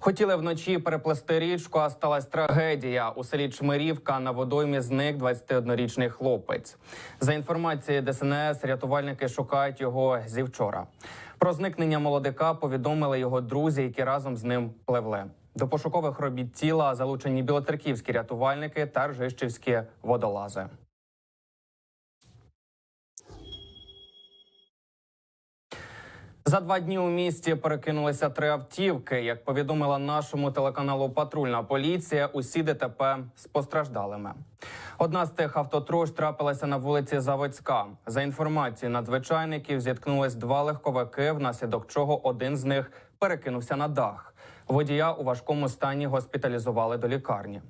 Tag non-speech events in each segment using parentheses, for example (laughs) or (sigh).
Хотіли вночі переплести річку, а сталася трагедія. У селі Чмирівка на водоймі зник 21-річний хлопець. За інформацією ДСНС, рятувальники шукають його зі вчора. Про зникнення молодика повідомили його друзі, які разом з ним пливли. До пошукових робіт тіла залучені білоцерківські рятувальники та ржищівські водолази. За два дні у місті перекинулися три автівки. Як повідомила нашому телеканалу Патрульна поліція, усі ДТП з постраждалими. Одна з тих автотруш трапилася на вулиці Заводська. За інформацією надзвичайників, зіткнулись два легковики, внаслідок чого один з них перекинувся на дах. Водія у важкому стані госпіталізували до лікарні.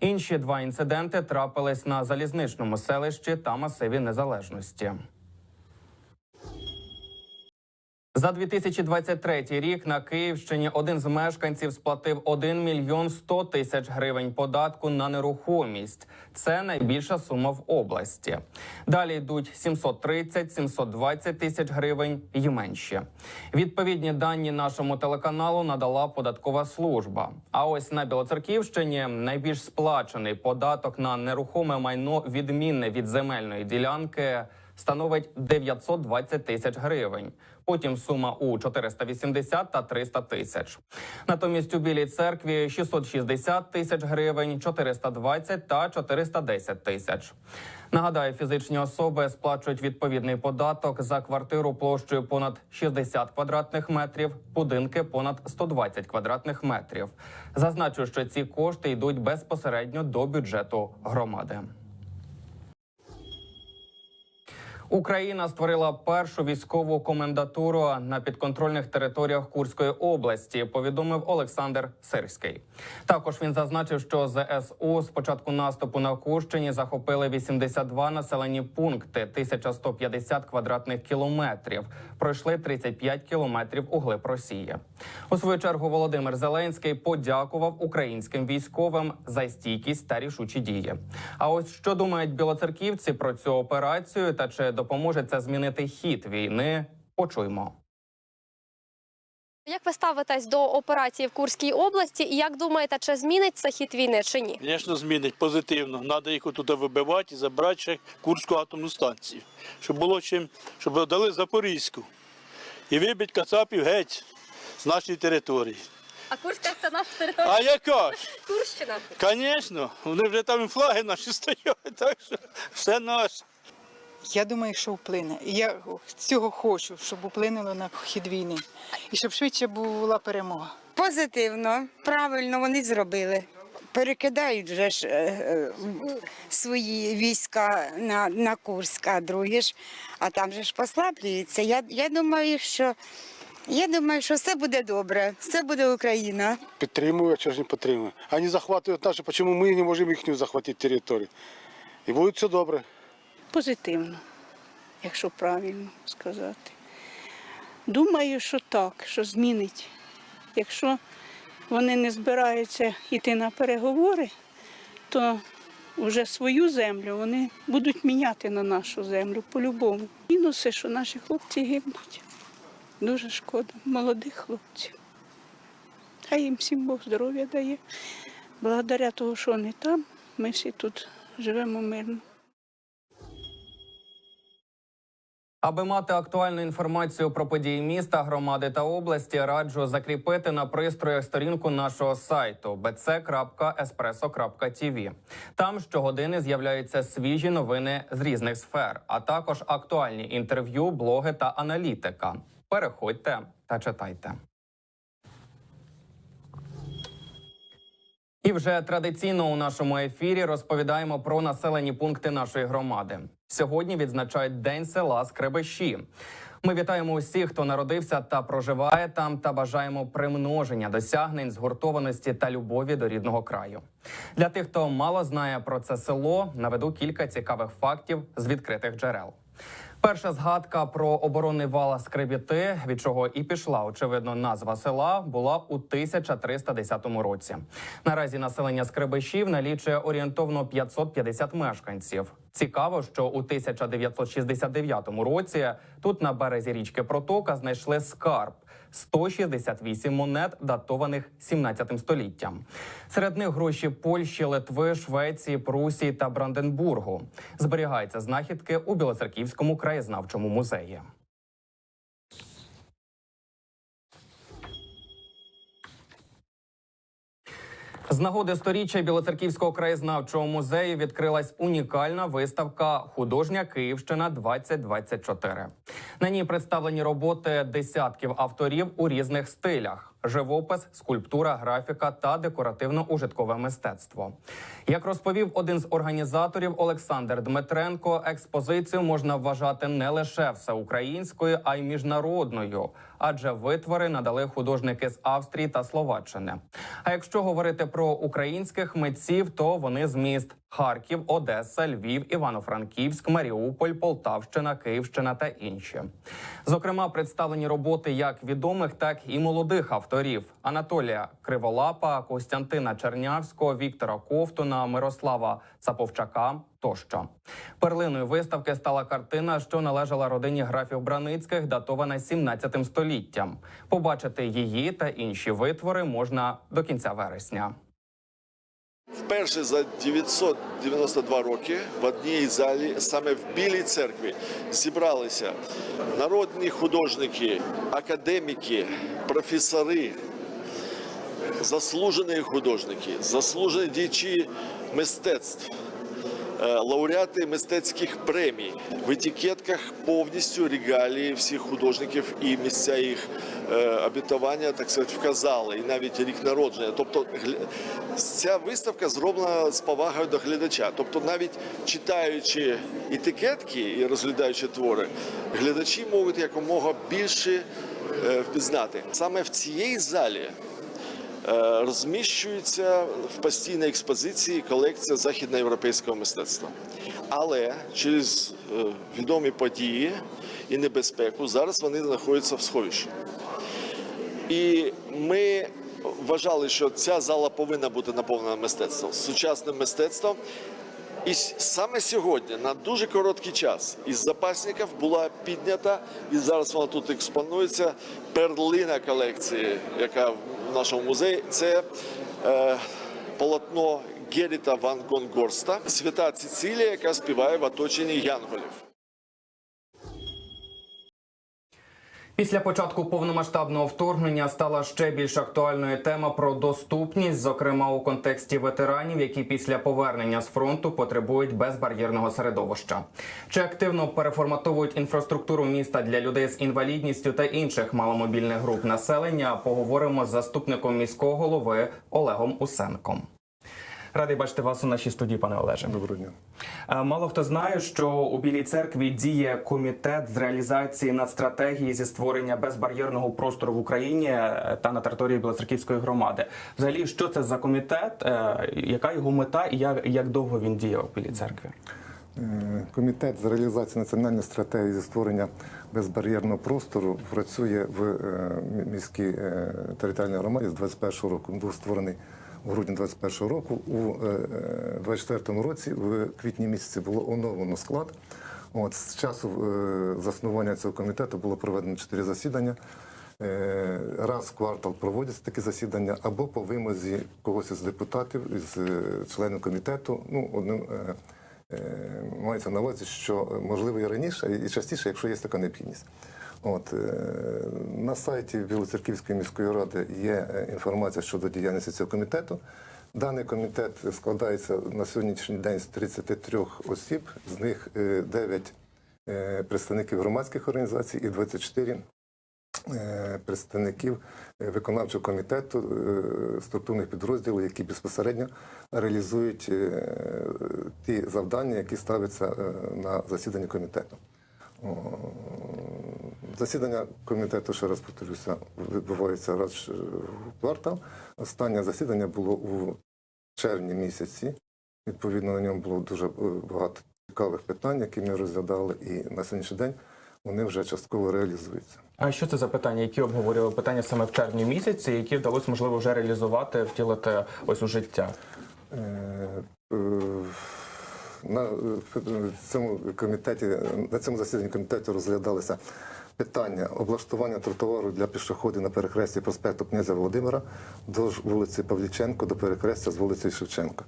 Інші два інциденти трапились на залізничному селищі та масиві незалежності. За 2023 рік на Київщині один з мешканців сплатив 1 мільйон 100 тисяч гривень податку на нерухомість. Це найбільша сума в області. Далі йдуть 730-720 тисяч гривень і менші. Відповідні дані нашому телеканалу надала податкова служба. А ось на Білоцерківщині найбільш сплачений податок на нерухоме майно відмінне від земельної ділянки становить 920 тисяч гривень. Потім сума у 480 та 300 тисяч. Натомість у Білій церкві 660 тисяч гривень, 420 та 410 тисяч. Нагадаю, фізичні особи сплачують відповідний податок за квартиру площею понад 60 квадратних метрів, будинки понад 120 квадратних метрів. Зазначу, що ці кошти йдуть безпосередньо до бюджету громади. Україна створила першу військову комендатуру на підконтрольних територіях Курської області. Повідомив Олександр Сирський. Також він зазначив, що ЗСУ з початку наступу на Курщині захопили 82 населені пункти, 1150 квадратних кілометрів. Пройшли 35 кілометрів у глиб Росії. У свою чергу Володимир Зеленський подякував українським військовим за стійкість та рішучі дії. А ось що думають білоцерківці про цю операцію та чи допоможе це змінити хід війни? Почуємо. Як ви ставитесь до операції в Курській області, і як думаєте, чи зміниться хід війни чи ні? Звісно, змінить позитивно. Треба їх отут вибивати і забрати ще Курську атомну станцію. Щоб було чим, щоб дали Запорізьку. І вибить Кацапів геть з нашої території. А Курська це наша територія А яка ж? Курщина. Звісно, вони вже там і флаги наші (laughs) стоять, так що все наше. Я думаю, що вплине. І я цього хочу, щоб вплинуло на хід війни. І щоб швидше була перемога. Позитивно, правильно вони зробили. Перекидають же ж е, е, свої війська на, на Курськ, а другі ж, а там же ж послаблюються. Я, я думаю, що я думаю, що все буде добре, все буде Україна. Підтримую, а ж не підтримую. Вони захватують наші, чому ми не можемо їхню захватити територію. І буде все добре. Позитивно, якщо правильно сказати. Думаю, що так, що змінить. Якщо вони не збираються йти на переговори, то вже свою землю вони будуть міняти на нашу землю по-любому. Мінуси, що наші хлопці гибнуть. Дуже шкода, молодих хлопців. Хай їм всім Бог здоров'я дає. Благодаря того, що вони там, ми всі тут живемо мирно. Аби мати актуальну інформацію про події міста, громади та області, раджу закріпити на пристроях сторінку нашого сайту bc.espresso.tv. Там щогодини з'являються свіжі новини з різних сфер, а також актуальні інтерв'ю, блоги та аналітика. Переходьте та читайте. І вже традиційно у нашому ефірі розповідаємо про населені пункти нашої громади. Сьогодні відзначають День села Скребещі. Ми вітаємо усіх, хто народився та проживає там, та бажаємо примноження досягнень, згуртованості та любові до рідного краю. Для тих, хто мало знає про це село, наведу кілька цікавих фактів з відкритих джерел. Перша згадка про оборонний вал Скребіти, від чого і пішла очевидно назва села, була у 1310 році. Наразі населення Скребишів налічує орієнтовно 550 мешканців. Цікаво, що у 1969 році тут на березі річки Протока знайшли скарб. 168 монет, датованих 17 століттям. Серед них гроші Польщі, Литви, Швеції, Прусії та Бранденбургу. Зберігаються знахідки у Білоцерківському краєзнавчому музеї. З нагоди сторіччя Білоцерківського краєзнавчого музею відкрилась унікальна виставка Художня Київщина 2024 На ній представлені роботи десятків авторів у різних стилях: живопис, скульптура, графіка та декоративно-ужиткове мистецтво. Як розповів один з організаторів Олександр Дмитренко, експозицію можна вважати не лише всеукраїнською, а й міжнародною, адже витвори надали художники з Австрії та Словаччини. А якщо говорити про українських митців, то вони з міст Харків, Одеса, Львів, Івано-Франківськ, Маріуполь, Полтавщина, Київщина та інші. Зокрема, представлені роботи як відомих, так і молодих авторів: Анатолія Криволапа, Костянтина Чернявського, Віктора Ковтуна, Мирослава Цаповчака. Тощо перлиною виставки стала картина, що належала родині графів Браницьких, датована 17 століттям. Побачити її та інші витвори можна до кінця вересня. Вперше за 992 роки в одній залі, саме в Білій церкві, зібралися народні художники, академіки, професори, заслужені художники, заслужені діячі мистецтв, е, лауреати мистецьких премій. В етикетках повністю регалії всіх художників і місця їх обітування, так сказати, вказали, і навіть рік народження. Тобто ця виставка зроблена з повагою до глядача. Тобто, навіть читаючи етикетки і розглядаючи твори, глядачі можуть якомога більше е, впізнати. Саме в цій залі е, розміщується в постійній експозиції колекція західноєвропейського мистецтва. Але через е, відомі події і небезпеку зараз вони знаходяться в сховищі. І ми вважали, що ця зала повинна бути наповнена мистецтвом, сучасним мистецтвом. І саме сьогодні, на дуже короткий час, із запасників була піднята, і зараз вона тут експонується, перлина колекції, яка в нашому музеї. Це е, полотно Геріта Ван Гонгорста, свята Цицилія, яка співає в оточенні янголів. Після початку повномасштабного вторгнення стала ще більш актуальною тема про доступність, зокрема у контексті ветеранів, які після повернення з фронту потребують безбар'єрного середовища. Чи активно переформатовують інфраструктуру міста для людей з інвалідністю та інших маломобільних груп населення? Поговоримо з заступником міського голови Олегом Усенком. Радий бачити вас у нашій студії, пане Олеже. Доброго дня. Е, Мало хто знає, що у Білій церкві діє комітет з реалізації нацстратегії зі створення безбар'єрного простору в Україні е, та на території Білоцерківської громади. Взагалі, що це за комітет, е, яка його мета і як, як довго він діє у Білій церкві? Комітет з реалізації національної стратегії зі створення безбар'єрного простору працює в міській територіальній громаді з 21 року. Він був створений у грудні 21 року. У 24-му році, в квітні місяці, було оновлено склад. От з часу е, заснування цього комітету було проведено чотири засідання. Е, Раз в квартал проводяться такі засідання або по вимозі когось із депутатів, із е, членів комітету. Ну, одним е, е, мається на увазі, що можливо і раніше, і частіше, якщо є така необхідність. От е, на сайті Білоцерківської міської ради є е, інформація щодо діяльності цього комітету. Даний комітет складається на сьогоднішній день з 33 осіб, з них е, 9 е, представників громадських організацій і 24 е, представників виконавчого комітету структурних підрозділів, які безпосередньо реалізують ті завдання, які ставляться на засіданні комітету. Засідання комітету, ще раз повторюся, відбувається раз в квартал. Останнє засідання було у червні місяці. Відповідно, на ньому було дуже е, багато цікавих питань, які ми розглядали, і на сьогоднішній день вони вже частково реалізуються. А що це за питання, які обговорювали питання саме в червні місяці, які вдалося можливо вже реалізувати, втілити ось у життя? Е, е, На е, цьому комітеті на цьому засіданні комітету розглядалися питання облаштування тротуару для пішоходів на перехресті проспекту князя Володимира до вулиці Павліченко до перехрестя з вулиці Шевченка.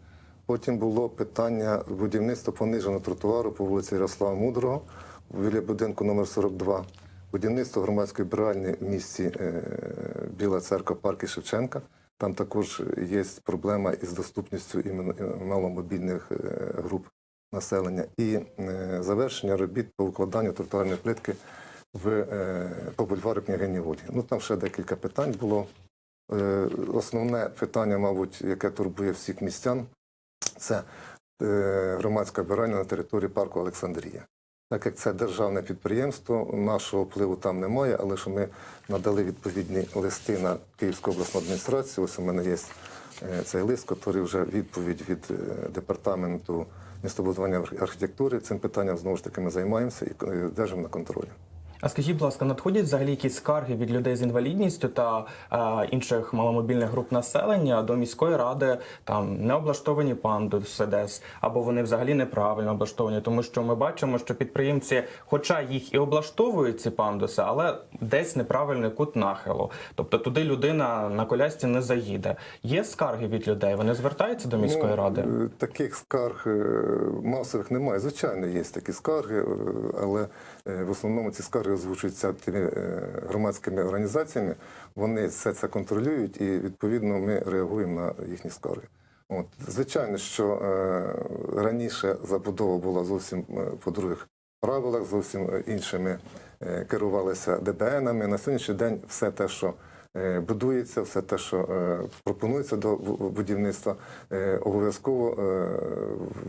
Потім було питання будівництва пониженого тротуару по вулиці Ярослава Мудрого біля будинку номер 42. Будівництво громадської бральні в місті е, Біла Церква, парки Шевченка. Там також є проблема із доступністю іменно е, маломобільних е, груп населення. І завершення робіт по укладанню тротуарної плитки в, е, по бульвару княгині Ольги. Ну там ще декілька питань було. Е, Основне питання, мабуть, яке турбує всіх містян, це е, громадська обирання на території парку Олександрія. Так як це державне підприємство, нашого впливу там немає, але що ми надали відповідні листи на Київську обласну адміністрацію. Ось у мене є е, цей лист, який вже відповідь від е, департаменту містобудування архітектури. Цим питанням знову ж таки ми займаємося і е, держимо на контролі. А скажіть, будь ласка, надходять взагалі якісь скарги від людей з інвалідністю та е, інших маломобільних груп населення до міської ради там не облаштовані пандуси десь, або вони взагалі неправильно облаштовані, тому що ми бачимо, що підприємці, хоча їх і облаштовують ці пандуси, але десь неправильний кут нахилу. Тобто туди людина на колясці не заїде. Є скарги від людей. Вони звертаються до міської Ну, ради. е, Таких скарг е, масових немає. Звичайно, є такі скарги, е, але в основному ці скарги озвучуються тими е, громадськими організаціями. Вони все це контролюють і відповідно ми реагуємо на їхні скарги. От звичайно, що е, раніше забудова була зовсім е, по других правилах, зовсім е, іншими е, керувалися ДБНами. На сьогоднішній день все те, що е, будується, все те, що е, пропонується до будівництва, е, обов'язково е,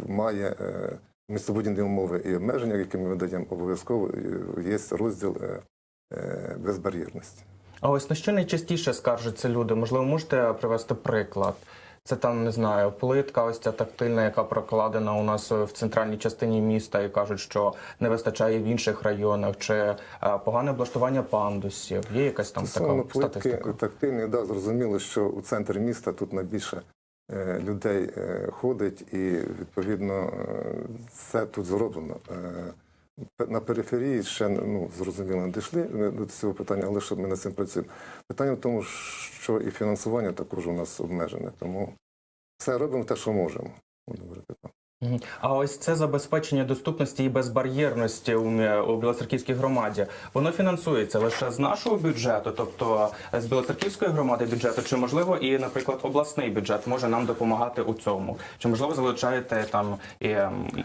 має е, містобудівні умови і обмеження, які ми видаємо, обов'язково е, є розділ е, е, безбар'єрності. А ось на що найчастіше скаржаться люди? Можливо, можете привести приклад? Це там не знаю, плитка, ось ця тактильна, яка прокладена у нас в центральній частині міста, і кажуть, що не вистачає в інших районах, чи е, погане облаштування пандусів. Є якась там Стосовно така плитки статистика? тактильної, да, зрозуміло, що у центрі міста тут найбільше е, людей е, ходить, і відповідно це тут зроблено. Е, на периферії ще ну, зрозуміло не дійшли е, до цього питання, але що ми над цим працюємо. Питання в тому, що і фінансування також у нас обмежене, тому все робимо те, що можемо. Буду говорити так. Мгм. А ось це забезпечення доступності і безбар'єрності у, Білоцерківській громаді. Воно фінансується лише з нашого бюджету, тобто з Білоцерківської громади бюджету, чи можливо і, наприклад, обласний бюджет може нам допомагати у цьому? Чи можливо залучаєте там і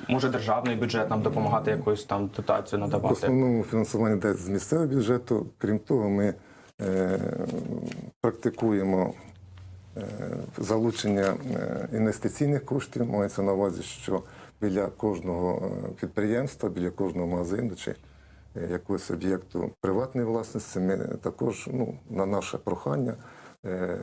може державний бюджет нам допомагати якусь там дотацію В надавати? основному фінансування йде з місцевого бюджету. Крім того, ми е, практикуємо е, залучення е, інвестиційних коштів. Мається на увазі, що біля кожного е, підприємства, біля кожного магазину чи е, якогось об'єкту приватної власності, ми також ну, на наше прохання е,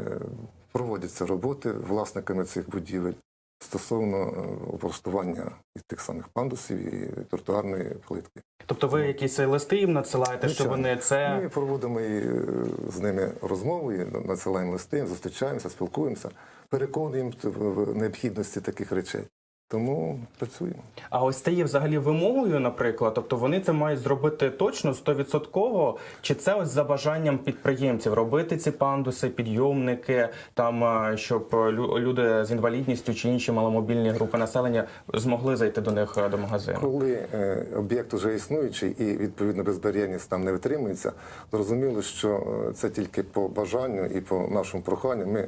проводяться роботи власниками цих будівель стосовно е, облаштування і тих самих пандусів і тротуарної плитки. Тобто ви якісь листи їм надсилаєте, що Звичайно. вони це Ми проводимо і, е, з ними розмову, і надсилаємо листи, зустрічаємося, спілкуємося, переконуємо в необхідності таких речей. Тому працюємо. А ось це є взагалі вимогою, наприклад. Тобто вони це мають зробити точно стовідсотково, чи це ось за бажанням підприємців робити ці пандуси, підйомники, там е, щоб лю- люди з інвалідністю чи інші маломобільні групи населення змогли зайти до них е, до магазину. Коли е, об'єкт вже існуючий і відповідно безбар'єрність там не витримується, зрозуміло, що е, це тільки по бажанню і по нашому проханню ми е,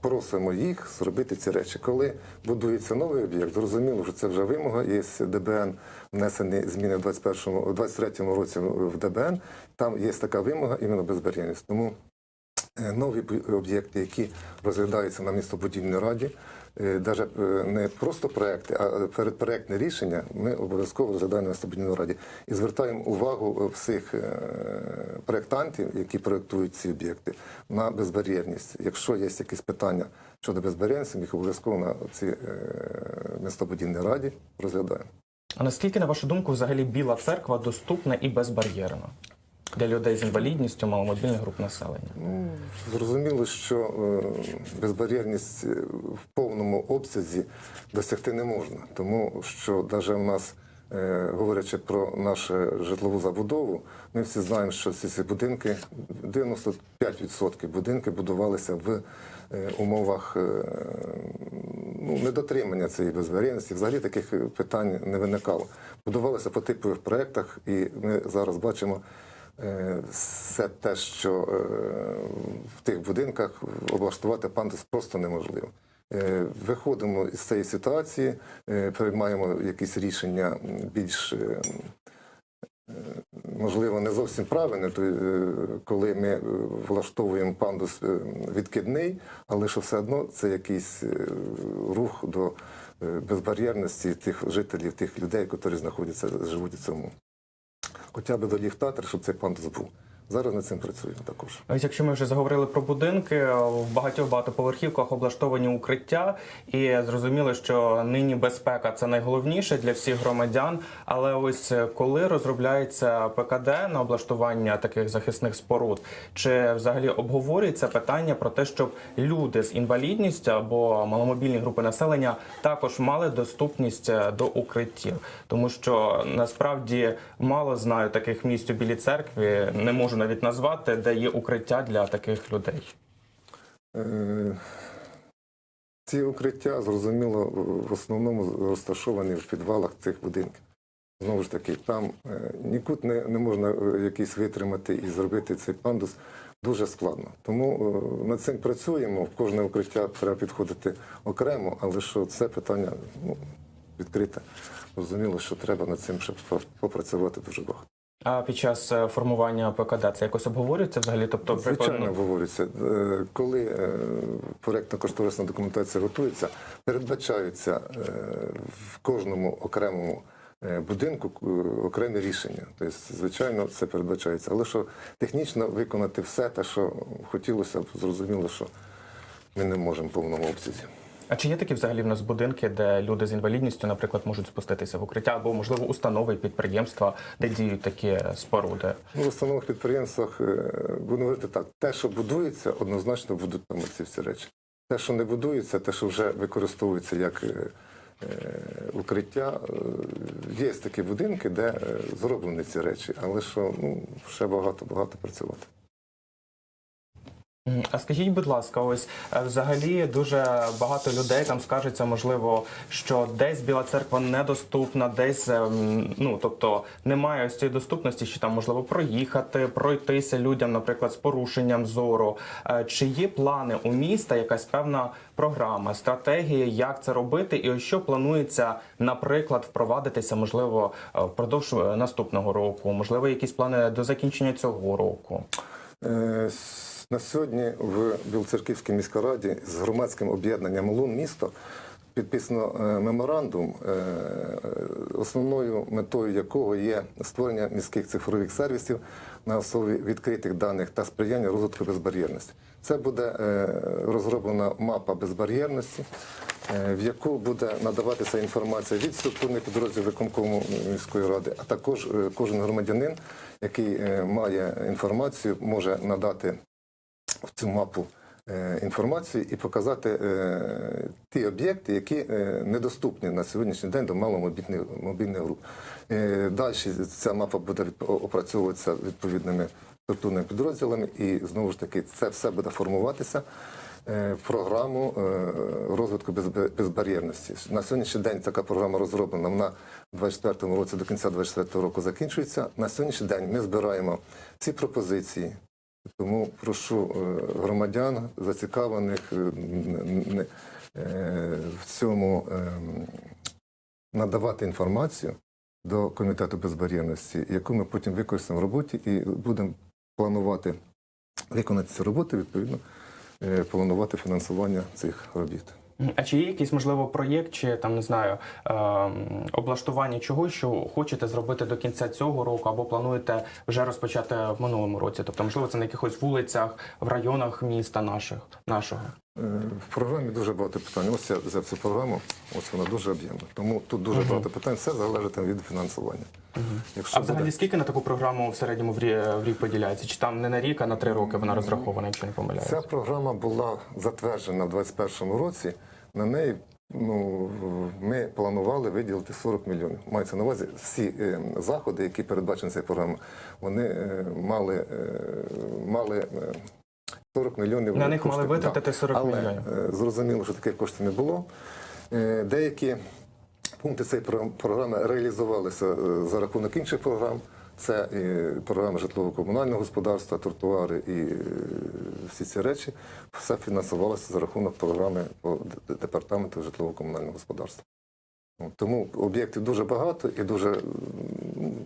просимо їх зробити ці речі. Коли будується новий об'єкт, зрозуміло, що це вже вимога. Є ДБН внесені зміни в 21-му, у 23-му році в ДБН. Там є така вимога іменно безбар'єрність. Тому Е, нові об'єкти, які розглядаються на містобудівній раді, навіть не просто проекти, а передпроектне рішення ми обов'язково розглядаємо на містобудівній раді і звертаємо увагу всіх е, проєктантів, які проєктують ці об'єкти, на безбар'єрність. Якщо є якісь питання щодо безбар'єрності, їх обов'язково на цій містобудівній раді розглядаємо. А наскільки, на вашу думку, взагалі біла церква доступна і безбар'єрна для людей з інвалідністю, маломобільних груп населення? Ну, зрозуміло, що е, безбар'єрність е, в повному обсязі досягти не можна, тому що навіть у нас е, говорячи про нашу житлову забудову, ми всі знаємо, що всі ці будинки, 95% будинки будувалися в умовах ну, недотримання цієї безбар'єрності. Взагалі таких питань не виникало. Будувалися по типових проєктах, і ми зараз бачимо все те, що е, в тих будинках облаштувати пандус просто неможливо. Е, Виходимо із цієї ситуації, е, приймаємо якісь рішення більш е, е, можливо не зовсім правильне, е, коли ми е, влаштовуємо пандус е, відкидний, але що все одно це якийсь е, рух до е, безбар'єрності тих жителів, тих людей, які знаходяться, живуть у цьому. Хоча б до диктатор, щоб цей пандус був. Зараз над цим працюємо також. Ось якщо ми вже заговорили про будинки, в багатьох багатоповерхівках облаштовані укриття, і зрозуміло, що нині безпека це найголовніше для всіх громадян. Але ось коли розробляється ПКД на облаштування таких захисних споруд, чи взагалі обговорюється питання про те, щоб люди з інвалідністю або маломобільні групи населення також мали доступність е, до укриттів, тому що насправді мало знаю таких місць у білій церкві, не можу навіть назвати, де є укриття для таких людей. Е, Ці укриття, зрозуміло, в основному розташовані в підвалах цих будинків. Знову ж таки, там е, нікуди не, не можна е, якийсь витримати і зробити цей пандус дуже складно. Тому над цим працюємо. В кожне укриття треба підходити окремо, але що це питання ну, відкрите. Зрозуміло, що треба над цим ще попрацювати дуже багато. А під час е, формування ПКД це якось обговорюється взагалі? Тобто, Звичайно, прикладно- говориться, Е, коли е, проєктно-кошторисна документація готується, передбачаються в кожному окремому будинку окремі рішення. Тобто, звичайно, це передбачається. Але що технічно виконати все те, що хотілося б, зрозуміло, що ми не можемо в повному обсязі. А чи є такі взагалі в нас будинки, де люди з інвалідністю, наприклад, можуть спуститися в укриття, або можливо установи і підприємства, де діють такі споруди? Ну, в установах підприємствах, е, будемо говорити так, те, що будується, однозначно будуть там ці всі речі. Те, що не будується, те, що вже використовується як е, е, укриття, є такі будинки, де зроблені ці речі, але що ну, ще багато-багато працювати. А скажіть, будь ласка, ось е, взагалі дуже багато людей там скажеться, можливо, що десь Біла церква недоступна, десь ем, ну тобто немає ось цієї доступності, що там можливо проїхати, пройтися людям, наприклад, з порушенням зору. Е, Чи є плани у міста, якась певна програма, стратегія, як це робити, і ось що планується, наприклад, впровадитися, можливо, е, впродовж е, наступного року, можливо, якісь плани до закінчення цього року. Е, На сьогодні в Білоцерківській міській раді з громадським об'єднанням Лун місто підписано е, меморандум, е, основною метою якого є створення міських цифрових сервісів на основі відкритих даних та сприяння розвитку безбар'єрності. Це буде е, розроблена мапа безбар'єрності, е, в яку буде надаватися інформація від структурних підрозділів виконкому міської ради, а також е, кожен громадянин, який е, має інформацію, може надати в цю мапу е, інформацію і показати е, ті об'єкти, які е, недоступні на сьогоднішній день до маломобільних мобільних груп. Далі ця мапа буде опрацьовуватися відповідними структурними підрозділами, і знову ж таки це все буде формуватися програму розвитку безбар'єрності. На сьогоднішній день така програма розроблена. Вона в 24 році до кінця 24 року закінчується. На сьогоднішній день ми збираємо ці пропозиції. Тому прошу е, громадян, зацікавлених е, е, в цьому ем, надавати інформацію до комітету безбар'єрності, яку ми потім використаємо в роботі і будемо планувати виконати цю роботу, відповідно, планувати фінансування цих робіт. А чи є якийсь можливо проєкт, чи там не знаю ем, облаштування чогось, що хочете зробити до кінця цього року, або плануєте вже розпочати в минулому році? Тобто, можливо, це на якихось вулицях в районах міста наших нашого. Е, В програмі дуже багато питань. Ось я взяв цю програму, ось вона дуже об'ємна. Тому тут дуже багато питань, все залежить від фінансування. Якщо А взагалі буде- скільки на таку програму в середньому в рі- в рік поділяється? Чи там не на рік, а на три роки вона розрахована, якщо не помиляюся? Ця програма була затверджена в 2021 році. На неї ну, ми планували виділити 40 мільйонів. Мається на увазі всі е, заходи, які передбачені цією програмою, вони е, мали, е, мали е, 40 мільйонів. На них мали витратити 40 Але, мільйонів. е, Зрозуміло, що таких коштів не було. Е, Деякі пункти цієї програми реалізувалися е, за рахунок інших програм. Це і програма житлово-комунального господарства, тротуари і всі ці речі. Все фінансувалося за рахунок програми по департаменту житлово-комунального господарства. Тому об'єктів дуже багато і дуже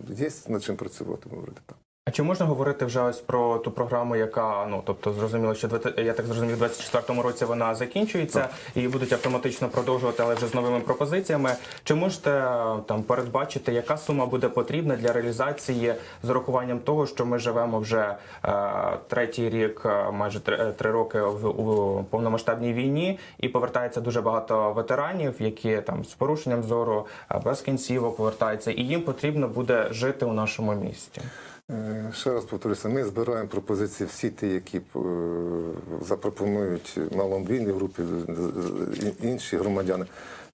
є над чим працювати, говорити так. А чи можна говорити вже ось про ту програму, яка ну тобто зрозуміло, що я так зрозумів, у 24-му році вона закінчується і будуть автоматично продовжувати, але вже з новими пропозиціями. Чи можете там передбачити, яка сума буде потрібна для реалізації з урахуванням того, що ми живемо вже е, третій рік, е, майже три, е, три роки в у повномасштабній війні, і повертається дуже багато ветеранів, які там з порушенням зору, е, без кінцівок повертаються, і їм потрібно буде жити у нашому місті. Е, Ще раз повторюся, ми збираємо пропозиції всі ті, які е, запропонують маломобільні групи, з- з- інші громадяни.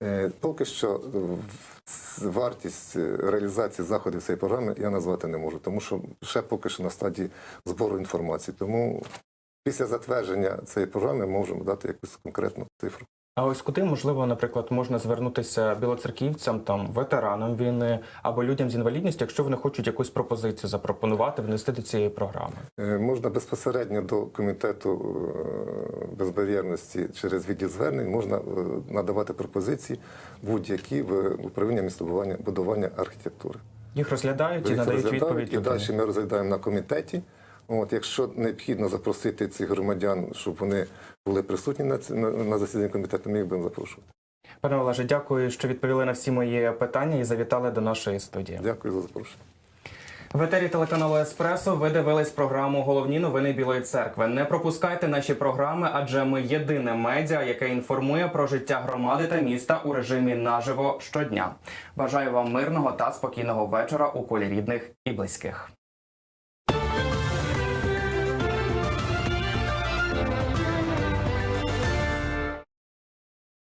Е, Поки що е, вартість е, реалізації заходів цієї програми я назвати не можу, тому що ще поки що на стадії збору інформації. Тому після затвердження цієї програми можемо дати якусь конкретну цифру. А ось куди можливо, наприклад, можна звернутися білоцерківцям, там ветеранам війни або людям з інвалідністю, якщо вони хочуть якусь пропозицію запропонувати, внести до цієї програми. Е, Можна безпосередньо до комітету е, безбар'єрності через відділ звернень можна е, надавати пропозиції будь-які в управління містобудування будування архітектури. Їх розглядають і надають розглядають, відповідь. і далі ми розглядаємо на комітеті. От, якщо необхідно запросити цих громадян, щоб вони були присутні на, ці- на, на засіданні комітету, ми їх будемо запрошувати. Пане Олеже, дякую, що відповіли на всі мої питання і завітали до нашої студії. Дякую за запрошення. В етері телеканалу Еспресо ви дивились програму Головні новини Білої церкви. Не пропускайте наші програми, адже ми єдине медіа, яке інформує про життя громади та міста у режимі наживо щодня. Бажаю вам мирного та спокійного вечора у колі рідних і близьких.